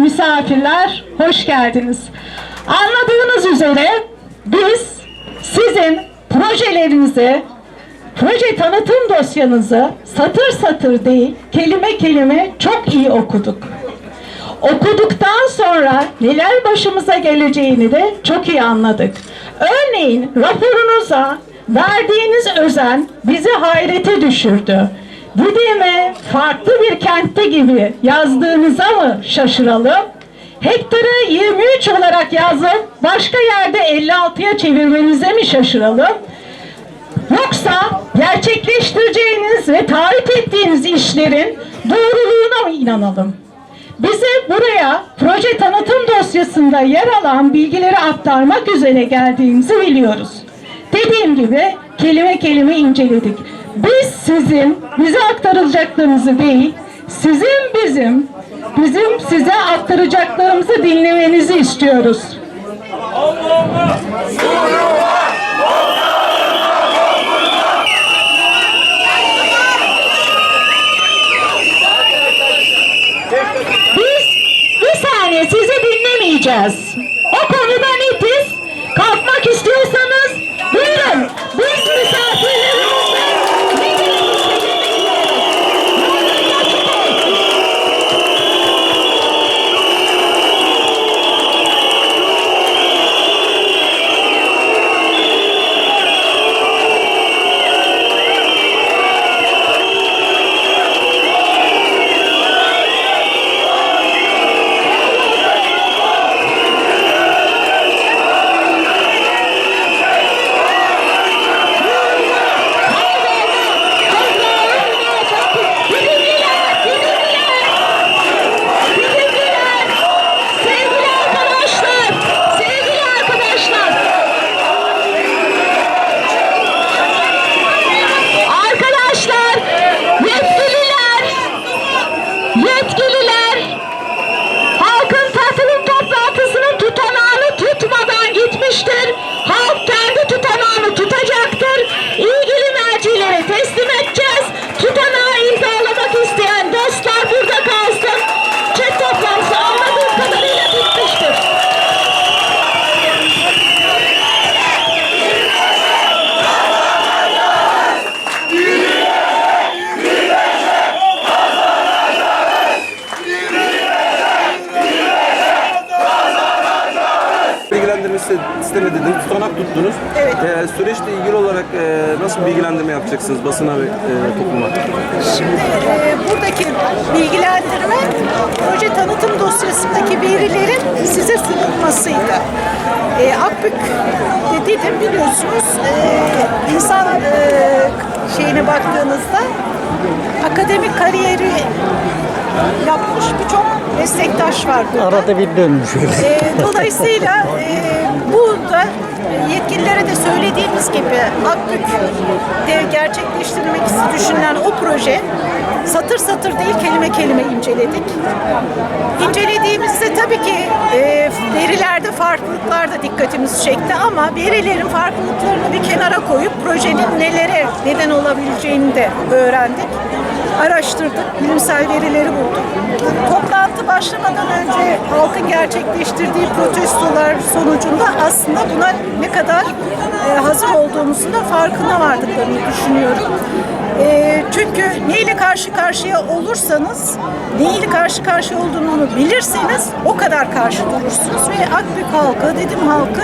misafirler hoş geldiniz. Anladığınız üzere biz sizin projelerinizi, proje tanıtım dosyanızı satır satır değil, kelime kelime çok iyi okuduk. Okuduktan sonra neler başımıza geleceğini de çok iyi anladık. Örneğin raporunuza verdiğiniz özen bizi hayrete düşürdü. Didim'e farklı bir kentte gibi yazdığınıza mı şaşıralım? Hektarı 23 olarak yazıp başka yerde 56'ya çevirmenize mi şaşıralım? Yoksa gerçekleştireceğiniz ve taahhüt ettiğiniz işlerin doğruluğuna mı inanalım? Bize buraya proje tanıtım dosyasında yer alan bilgileri aktarmak üzere geldiğimizi biliyoruz. Dediğim gibi kelime kelime inceledik. Biz sizin bize aktarılacaklarınızı değil, sizin bizim bizim size aktaracaklarımızı dinlemenizi istiyoruz. Biz bir saniye sizi dinlemeyeceğiz. O konuda netiz. Kalkmak istiyorsanız Ee, süreçle ilgili olarak e, nasıl bilgilendirme yapacaksınız basına ve e, topluma? Şimdi e, buradaki bilgilendirme proje tanıtım dosyasındaki verilerin size sunulmasıydı. E, Akbük dedim biliyorsunuz e, insan e, şeyine baktığınızda akademik kariyeri yapmış birçok meslektaş var burada. Arada bir dönmüş. E, dolayısıyla e, burada yetkililere de söylediğimiz gibi Akbük'te gerçekleştirilmek düşünülen o proje satır satır değil kelime kelime inceledik. İncelediğimizde tabii ki e, verilerde farklılıklar da dikkatimizi çekti ama verilerin farklılıklarını bir kenara koyup projenin nelere neden olabileceğini de öğrendik araştırdık, bilimsel verileri bulduk. Toplantı başlamadan önce halkın gerçekleştirdiği protestolar sonucunda aslında buna ne kadar e, hazır olduğumuzun da farkına vardıklarını düşünüyorum. E, çünkü neyle karşı karşıya olursanız, neyle karşı karşıya olduğunu bilirseniz o kadar karşı durursunuz ve Akbük halkı, Dedim halkı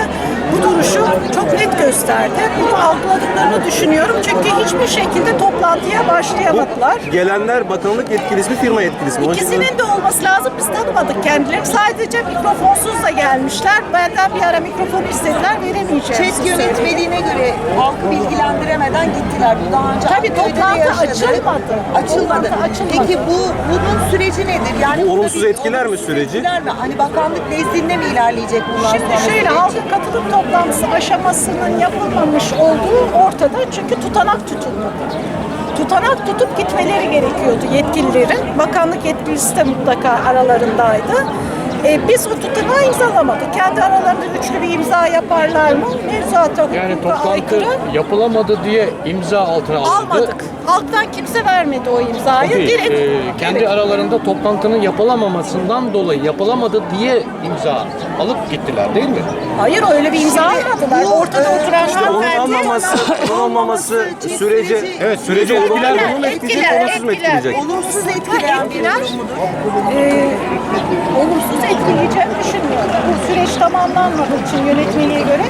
bu duruşu çok net gösterdi. Bunu algıladıklarını düşünüyorum çünkü hiçbir şekilde toplantıya başlayamadılar. Gelenler bakanlık yetkilisi mi, firma yetkilisi mi? İkisinin de olması lazım. Biz tanımadık kendilerini. Sadece mikrofonsuz da gelmişler. Benden bir ara mikrofon istediler. Veremeyeceğim. Chat yönetmeliğine göre halkı bilgilendiremeden gittiler. Bu daha önce Tabii toplantı yaşadık. açılmadı. Açılmadı. Açılmadı. Peki bu bunun süreci nedir? Yani Bu olumsuz bir- etkiler mi olumsuz süreci? etkiler mi? Hani bakanlık nezdinde mi ilerleyecek bunlar Şimdi şöyle süreç? halkın katılım toplantısı aşamasının yapılmamış olduğu ortada çünkü tutanak tutulmadı. Tutanak tutup gitmeleri gerekiyordu yetkililerin. Bakanlık yetkilisi de mutlaka aralarındaydı. E, biz o tutanağı imzalamadık. Kendi aralarında üçlü bir imza yaparlar mı? Mevzuata Yani hukuka toplantı aykırı. yapılamadı diye imza altına alındı. Almadık. Halktan kimse vermedi o imzayı. Değil, Direkt e, kendi Evet. aralarında toplantının yapılamamasından dolayı yapılamadı diye imza alıp gittiler değil mi? Hayır öyle bir imza almadılar. Ortada oturan İşte onun hanımefendi. olmaması, onun olmaması süreci Evet, süreci olumlu etkiler mi? mu etkileyecek, Etkiler, olumsuz mu etkiler. etkileyecek? Olumsuz etkileyen bir etkiler. Ee, olumsuz etkileyeceğini düşünmüyorum. Bu süreç tamamlanmadığı için yönetmeliğe göre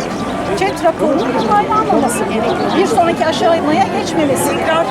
chat raporunun onaylanmaması gerekiyor. Bir sonraki aşamaya geçmemesi. Tekrar